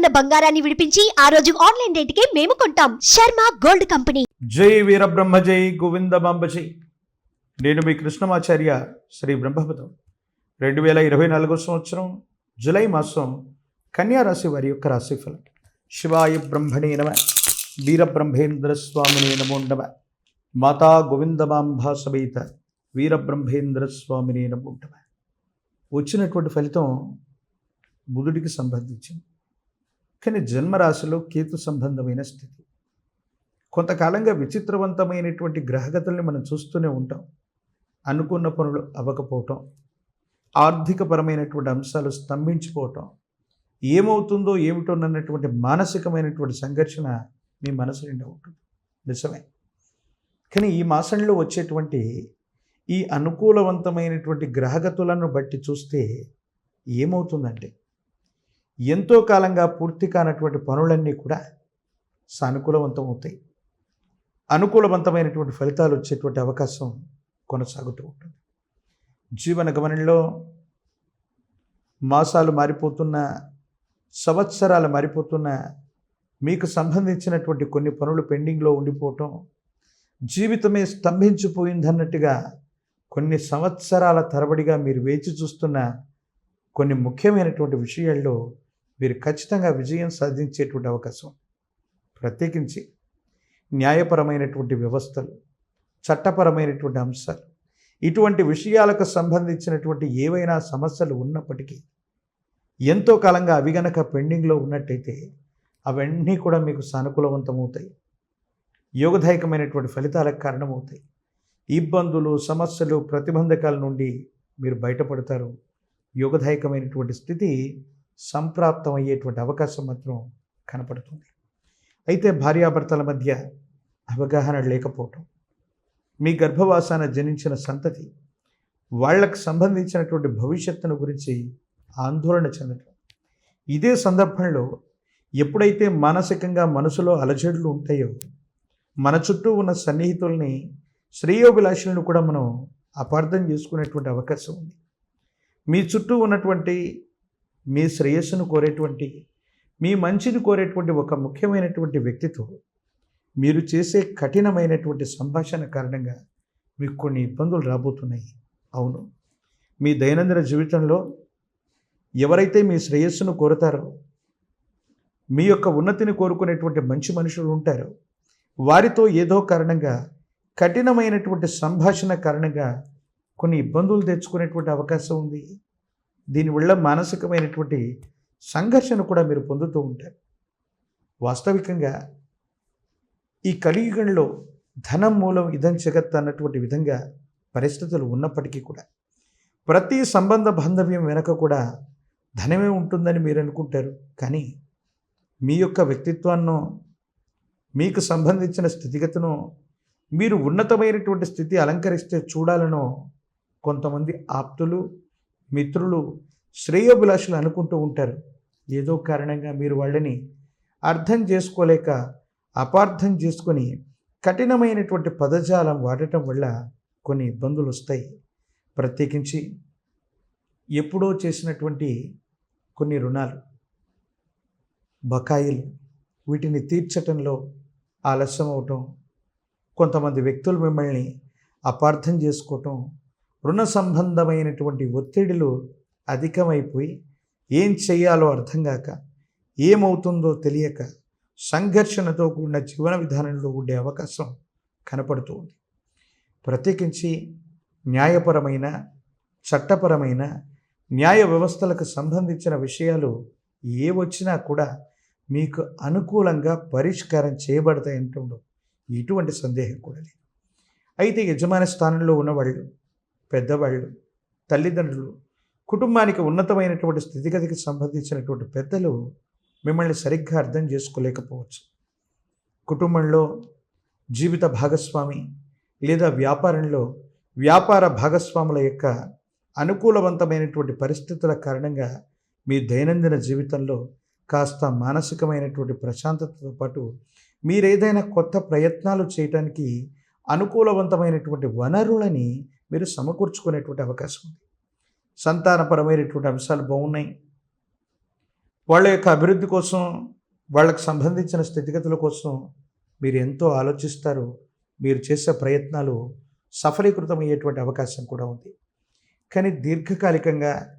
ఉన్న బంగారాన్ని విడిపించి ఆ రోజు ఆన్లైన్ రేటుకే మేము కొంటాం. Sharma gold company. జై వీరబ్రహ్మ జై గోవింద జై నేను మీ కృష్ణమాచార్య శ్రీ బ్రహ్మపదం రెండు వేల ఇరవై నాలుగో సంవత్సరం జూలై మాసం కన్యారాశి వారి యొక్క రాశిఫలం శివాయ బ్రహ్మణే నమ. వీరబ్రహ్మేంద్ర స్వామినే నమో నమ. మాతా గోవిందమాంబా సమేత వీరబ్రహ్మేంద్ర స్వామినే నమో నమ. వచ్చినటువంటి ఫలితం బుధుడికి సంబంధించింది. కానీ జన్మరాశిలో కేతు సంబంధమైన స్థితి. కొంతకాలంగా విచిత్రవంతమైనటువంటి గ్రహగతుల్ని మనం చూస్తూనే ఉంటాం. అనుకున్న పనులు అవ్వకపోవటం ఆర్థికపరమైనటువంటి అంశాలు స్తంభించిపోవటం ఏమవుతుందో ఏమిటోనన్నటువంటి మానసికమైనటువంటి సంఘర్షణ మీ మనసు నిండా ఉంటుంది. నిజమే. కానీ ఈ మాసంలో వచ్చేటువంటి ఈ అనుకూలవంతమైనటువంటి గ్రహగతులను బట్టి చూస్తే ఏమవుతుందంటే ఎంతో కాలంగా పూర్తి కానటువంటి పనులన్నీ కూడా సానుకూలవంతం అవుతాయి. అనుకూలవంతమైనటువంటి ఫలితాలు వచ్చేటువంటి అవకాశం కొనసాగుతూ ఉంటుంది. జీవన గమనంలో మాసాలు మారిపోతున్న సంవత్సరాలు మారిపోతున్న మీకు సంబంధించినటువంటి కొన్ని పనులు పెండింగ్లో ఉండిపోవటం జీవితమే స్తంభించిపోయిందన్నట్టుగా కొన్ని సంవత్సరాల తరబడిగా మీరు వేచి చూస్తున్న కొన్ని ముఖ్యమైనటువంటి విషయాల్లో మీరు ఖచ్చితంగా విజయం సాధించేటువంటి అవకాశం ప్రత్యేకించి న్యాయపరమైనటువంటి వ్యవస్థలు చట్టపరమైనటువంటి అంశాలు ఇటువంటి విషయాలకు సంబంధించినటువంటి ఏవైనా సమస్యలు ఉన్నప్పటికీ ఎంతో కాలంగా అవి గనక పెండింగ్లో ఉన్నట్టయితే అవన్నీ కూడా మీకు సానుకూలవంతమవుతాయి. యోగదాయకమైనటువంటి ఫలితాలకు కారణమవుతాయి. ఇబ్బందులు సమస్యలు ప్రతిబంధకాల నుండి మీరు బయటపడతారు. యోగదాయకమైనటువంటి స్థితి సంప్రాప్తం అయ్యేటువంటి అవకాశం మాత్రం కనపడుతుంది. అయితే భార్యాభర్తల మధ్య అవగాహన లేకపోవటం మీ గర్భవాసాన జనించిన సంతతి వాళ్ళకు సంబంధించినటువంటి భవిష్యత్తును గురించి ఆందోళన చెందటం. ఇదే సందర్భంలో ఎప్పుడైతే మానసికంగా మనసులో అలజడులు ఉంటాయో మన చుట్టూ ఉన్న సన్నిహితుల్ని శ్రేయోభిలాషులను కూడా మనం అపార్థం చేసుకునేటువంటి అవకాశం ఉంది. మీ చుట్టూ ఉన్నటువంటి మీ శ్రేయస్సును కోరేటువంటి మీ మంచిని కోరేటువంటి ఒక ముఖ్యమైనటువంటి వ్యక్తితో మీరు చేసే కఠినమైనటువంటి సంభాషణ కారణంగా మీకు కొన్ని ఇబ్బందులు రాబోతున్నాయి. అవును. మీ దైనందిన జీవితంలో ఎవరైతే మీ శ్రేయస్సును కోరుతారో మీ యొక్క ఉన్నతిని కోరుకునేటువంటి మంచి మనుషులు ఉంటారో వారితో ఏదో కారణంగా కఠినమైనటువంటి సంభాషణ కారణంగా కొన్ని ఇబ్బందులు తెచ్చుకునేటువంటి అవకాశం ఉంది. దీనివల్ల మానసికమైనటువంటి సంఘర్షణ కూడా మీరు పొందుతూ ఉంటారు. వాస్తవికంగా ఈ కలియుగంలో ధనం మూలం ఇదం జగత్ అన్నటువంటి విధంగా పరిస్థితులు ఉన్నప్పటికీ కూడా ప్రతి సంబంధ బాంధవ్యం వెనక కూడా ధనమే ఉంటుందని మీరు అనుకుంటారు. కానీ మీ యొక్క వ్యక్తిత్వాన్నో మీకు సంబంధించిన స్థితిగతను మీరు ఉన్నతమైనటువంటి స్థితి అలంకరిస్తే చూడాలనో కొంతమంది ఆప్తులు మిత్రులు శ్రేయోభిలాషులు అనుకుంటూ ఉంటారు. ఏదో కారణంగా మీరు వాళ్ళని అర్థం చేసుకోలేక అపార్థం చేసుకొని కఠినమైనటువంటి పదజాలం వాడటం వల్ల కొన్ని ఇబ్బందులు వస్తాయి. ప్రత్యేకించి ఎప్పుడో చేసినటువంటి కొన్ని రుణాలు బకాయిలు వీటిని తీర్చటంలో ఆలస్యం అవటం కొంతమంది వ్యక్తులు మిమ్మల్ని అపార్థం చేసుకోవటం రుణ సంబంధమైనటువంటి ఒత్తిడిలు అధికమైపోయి ఏం చేయాలో అర్థం కాక ఏమవుతుందో తెలియక సంఘర్షణతో కూడిన జీవన విధానంలో ఉండే అవకాశం కనపడుతూ ఉంది. ప్రత్యేకించి న్యాయపరమైన చట్టపరమైన న్యాయ వ్యవస్థలకు సంబంధించిన విషయాలు ఏ వచ్చినా కూడా మీకు అనుకూలంగా పరిష్కారం చేయబడతాయంటుండో ఇటువంటి సందేహం కూడా లేదు. అయితే యజమాని స్థానంలో ఉన్నవాళ్ళు పెద్దవాళ్ళు తల్లిదండ్రులు కుటుంబానికి ఉన్నతమైనటువంటి స్థితిగతికి సంబంధించినటువంటి పెద్దలు మిమ్మల్ని సరిగ్గా అర్థం చేసుకోలేకపోవచ్చు. కుటుంబంలో జీవిత భాగస్వామి లేదా వ్యాపారంలో వ్యాపార భాగస్వాముల యొక్క అనుకూలవంతమైనటువంటి పరిస్థితుల కారణంగా మీ దైనందిన జీవితంలో కాస్త మానసికమైనటువంటి ప్రశాంతతతో పాటు మీరేదైనా కొత్త ప్రయత్నాలు చేయటానికి అనుకూలవంతమైనటువంటి వనరులని మీరు సమకూర్చుకునేటువంటి అవకాశం ఉంది. సంతానపరమైనటువంటి అంశాలు బాగున్నాయి. వాళ్ళ యొక్క అభివృద్ధి కోసం వాళ్ళకు సంబంధించిన స్థితిగతుల కోసం మీరు ఎంతో ఆలోచిస్తారు. మీరు చేసే ప్రయత్నాలు సఫలీకృతమయ్యేటువంటి అవకాశం కూడా ఉంది. కానీ దీర్ఘకాలికంగా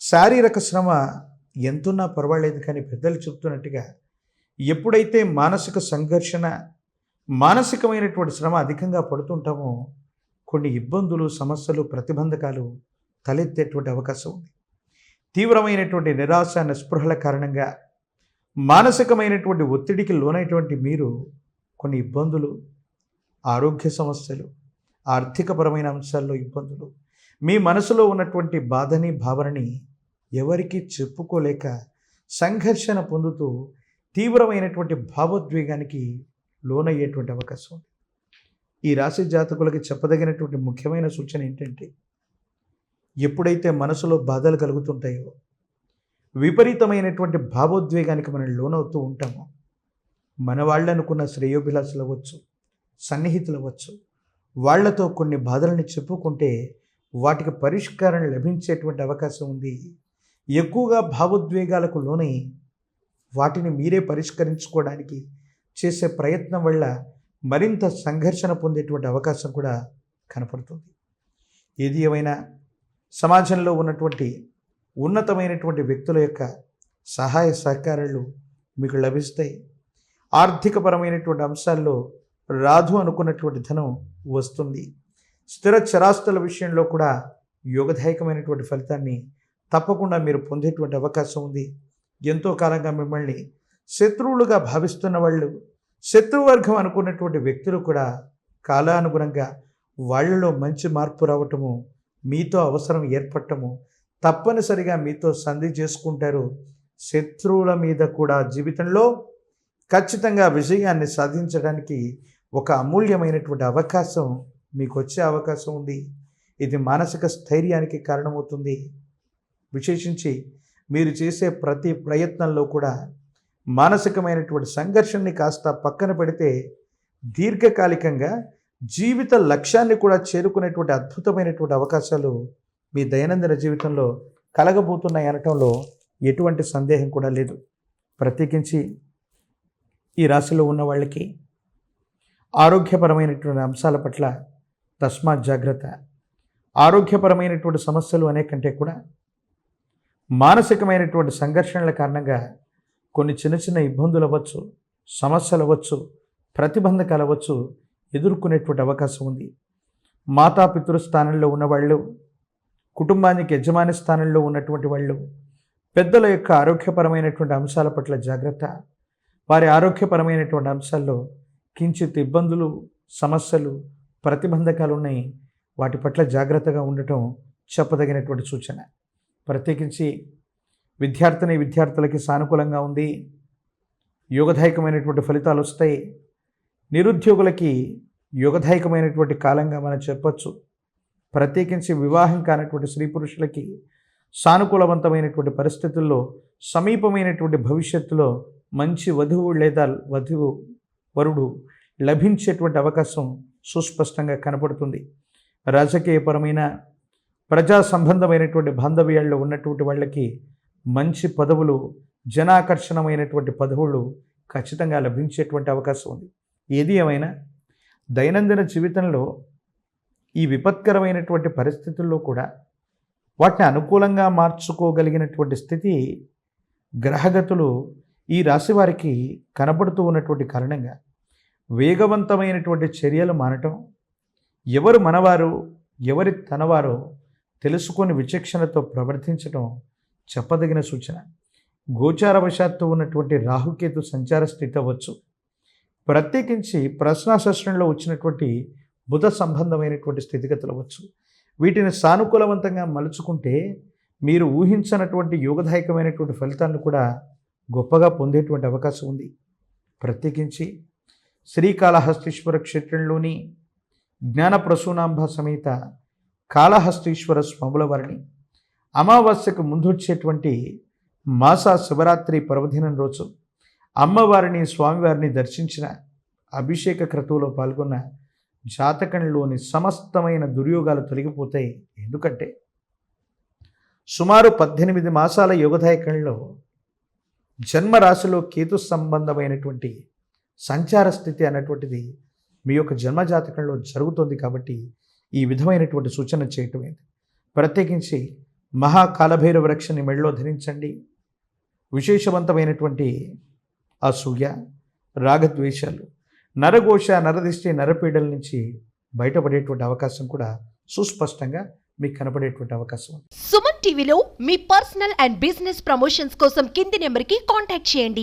శారీరక శ్రమ ఎంతున్నా పర్వాలేదు. కానీ పెద్దలు చెప్తున్నట్టుగా ఎప్పుడైతే మానసిక సంఘర్షణ మానసికమైనటువంటి శ్రమ అధికంగా పడుతుంటామో కొన్ని ఇబ్బందులు సమస్యలు ప్రతిబంధకాలు తలెత్తేటువంటి అవకాశం ఉంది. తీవ్రమైనటువంటి నిరాశ నిస్పృహల కారణంగా మానసికమైనటువంటి ఒత్తిడికి లోనైనటువంటి మీరు కొన్ని ఇబ్బందులు ఆరోగ్య సమస్యలు ఆర్థికపరమైన అంశాల్లో ఇబ్బందులు మీ మనసులో ఉన్నటువంటి బాధని భావనని ఎవరికీ చెప్పుకోలేక సంఘర్షణ పొందుతూ తీవ్రమైనటువంటి భావోద్వేగానికి లోనయ్యేటువంటి అవకాశం ఉంది. ఈ రాశి జాతకులకి చెప్పదగినటువంటి ముఖ్యమైన సూచన ఏంటంటే ఎప్పుడైతే మనసులో బాధలు కలుగుతుంటాయో విపరీతమైనటువంటి భావోద్వేగానికి మనం లోనవుతూ ఉంటామో మన వాళ్ళు అనుకున్న శ్రేయోభిలాషులు అవ్వచ్చు సన్నిహితులు అవ్వచ్చు వాళ్ళతో కొన్ని బాధలను చెప్పుకుంటే వాటికి పరిష్కారం లభించేటువంటి అవకాశం ఉంది. ఎక్కువగా భావోద్వేగాలకు లోనై వాటిని మీరే పరిష్కరించుకోవడానికి చేసే ప్రయత్నం వల్ల మరింత సంఘర్షణ పొందేటువంటి అవకాశం కూడా కనపడుతుంది. ఏది ఏమైనా సమాజంలో ఉన్నటువంటి ఉన్నతమైనటువంటి వ్యక్తుల యొక్క సహాయ సహకారాలు మీకు లభిస్తాయి. ఆర్థికపరమైనటువంటి అంశాల్లో రాదు అనుకున్నటువంటి ధనం వస్తుంది. స్థిర చరాస్తుల విషయంలో కూడా యోగదాయకమైనటువంటి ఫలితాన్ని తప్పకుండా మీరు పొందేటువంటి అవకాశం ఉంది. ఎంతో కాలంగా మిమ్మల్ని శత్రువులుగా భావిస్తున్న వాళ్ళు శత్రువర్గం అనుకున్నటువంటి వ్యక్తులు కూడా కాలానుగుణంగా వాళ్ళలో మంచి మార్పు రావటము మీతో అవసరం ఏర్పడటము తప్పనిసరిగా మీతో సంధి చేసుకుంటారు. శత్రువుల మీద కూడా జీవితంలో ఖచ్చితంగా విజయాన్ని సాధించడానికి ఒక అమూల్యమైనటువంటి అవకాశం మీకు వచ్చే అవకాశం ఉంది. ఇది మానసిక స్థైర్యానికి కారణమవుతుంది. విశేషించి మీరు చేసే ప్రతి ప్రయత్నంలో కూడా మానసికమైనటువంటి సంఘర్షణని కాస్త పక్కన పెడితే దీర్ఘకాలికంగా జీవిత లక్ష్యాన్ని కూడా చేరుకునేటువంటి అద్భుతమైనటువంటి అవకాశాలు మీ దైనందిన జీవితంలో కలగబోతున్నాయి అనటంలో ఎటువంటి సందేహం కూడా లేదు. ప్రత్యేకించి ఈ రాశిలో ఉన్న వాళ్ళకి ఆరోగ్యపరమైనటువంటి అంశాల పట్ల తస్మాత్ జాగ్రత్త. ఆరోగ్యపరమైనటువంటి సమస్యలు అనే కంటే కూడా మానసికమైనటువంటి సంఘర్షణల కారణంగా కొన్ని చిన్న చిన్న ఇబ్బందులు అవ్వచ్చు సమస్యలు అవ్వచ్చు ప్రతిబంధకాలు అవ్వచ్చు ఎదుర్కొనేటువంటి అవకాశం ఉంది. మాతాపితృ స్థానంలో ఉన్నవాళ్ళు కుటుంబానికి యజమాని స్థానంలో ఉన్నటువంటి వాళ్ళు పెద్దల యొక్క ఆరోగ్యపరమైనటువంటి అంశాల పట్ల జాగ్రత్త. వారి ఆరోగ్యపరమైనటువంటి అంశాల్లో కించిత్ ఇబ్బందులు సమస్యలు ప్రతిబంధకాలు ఉన్నాయి. వాటి పట్ల జాగ్రత్తగా ఉండటం చెప్పదగినటువంటి సూచన. ప్రత్యేకించి విద్యార్థిని విద్యార్థులకి సానుకూలంగా ఉంది. యోగదాయకమైనటువంటి ఫలితాలు వస్తాయి. నిరుద్యోగులకి యోగదాయకమైనటువంటి కాలంగా మనం చెప్పచ్చు. ప్రత్యేకించి వివాహం కానటువంటి స్త్రీ పురుషులకి సానుకూలవంతమైనటువంటి పరిస్థితుల్లో సమీపమైనటువంటి భవిష్యత్తులో మంచి వధువు లేదా వధువు వరుడు లభించేటువంటి అవకాశం సుస్పష్టంగా కనపడుతుంది. రాజకీయపరమైన ప్రజా సంబంధమైనటువంటి బాంధవ్యాల్లో ఉన్నటువంటి వాళ్ళకి మంచి పదవులు జనాకర్షణమైనటువంటి పదవులు ఖచ్చితంగా లభించేటువంటి అవకాశం ఉంది. ఏది ఏమైనా దైనందిన జీవితంలో ఈ విపత్కరమైనటువంటి పరిస్థితుల్లో కూడా వాటిని అనుకూలంగా మార్చుకోగలిగినటువంటి స్థితి గ్రహగతులు ఈ రాశి వారికి కనబడుతూ ఉన్నటువంటి కారణంగా వేగవంతమైనటువంటి చర్యలు మానటం ఎవరు మనవారు ఎవరి తనవారో తెలుసుకొని విచక్షణతో ప్రవర్తించటం చెప్పదగిన సూచన. గోచారవశాత్తు ఉన్నటువంటి రాహుకేతు సంచార స్థితి అవ్వచ్చు. ప్రత్యేకించి ప్రశ్నాశాస్త్రంలో వచ్చినటువంటి బుధ సంబంధమైనటువంటి స్థితిగతులు అవ్వచ్చు. వీటిని సానుకూలవంతంగా మలుచుకుంటే మీరు ఊహించనటువంటి యోగదాయకమైనటువంటి ఫలితాలను కూడా గొప్పగా పొందేటువంటి అవకాశం ఉంది. ప్రత్యేకించి శ్రీకాళహస్తీశ్వర క్షేత్రంలోని జ్ఞానప్రసూనాంబ సమేత కాళహస్తీశ్వర స్వాముల వారిని అమావాస్యకు ముందొచ్చేటువంటి మాస శివరాత్రి పర్వదినం రోజు అమ్మవారిని స్వామివారిని దర్శించిన అభిషేక క్రతువులో పాల్గొన్న జాతకంలోని సమస్తమైన దుర్యోగాలు తొలగిపోతాయి ఎందుకంటే సుమారు పద్దెనిమిది మాసాల యోగదాయకంలో జన్మరాశిలో కేతు సంబంధమైనటువంటి సంచార స్థితి అన్నటువంటిది మీ యొక్క జన్మజాతకంలో జరుగుతుంది కాబట్టి ఈ విధమైనటువంటి సూచన చేయటమైంది ప్రత్యేకించి మహాకాలభైరవ వృక్షని మెడలో ధరించండి. విశేషవంతమైనటువంటి అసూయ రాగద్వేషాలు నరఘోష నరదిష్టి నరపీడల నుంచి బయటపడేటువంటి అవకాశం కూడా సుస్పష్టంగా మీకు కనపడేటువంటి అవకాశం ఉంది. సుమన్ టీవీలో మీ పర్సనల్ అండ్ బిజినెస్ ప్రమోషన్స్ కోసం కింది నెంబర్కి కాంటాక్ట్ చేయండి.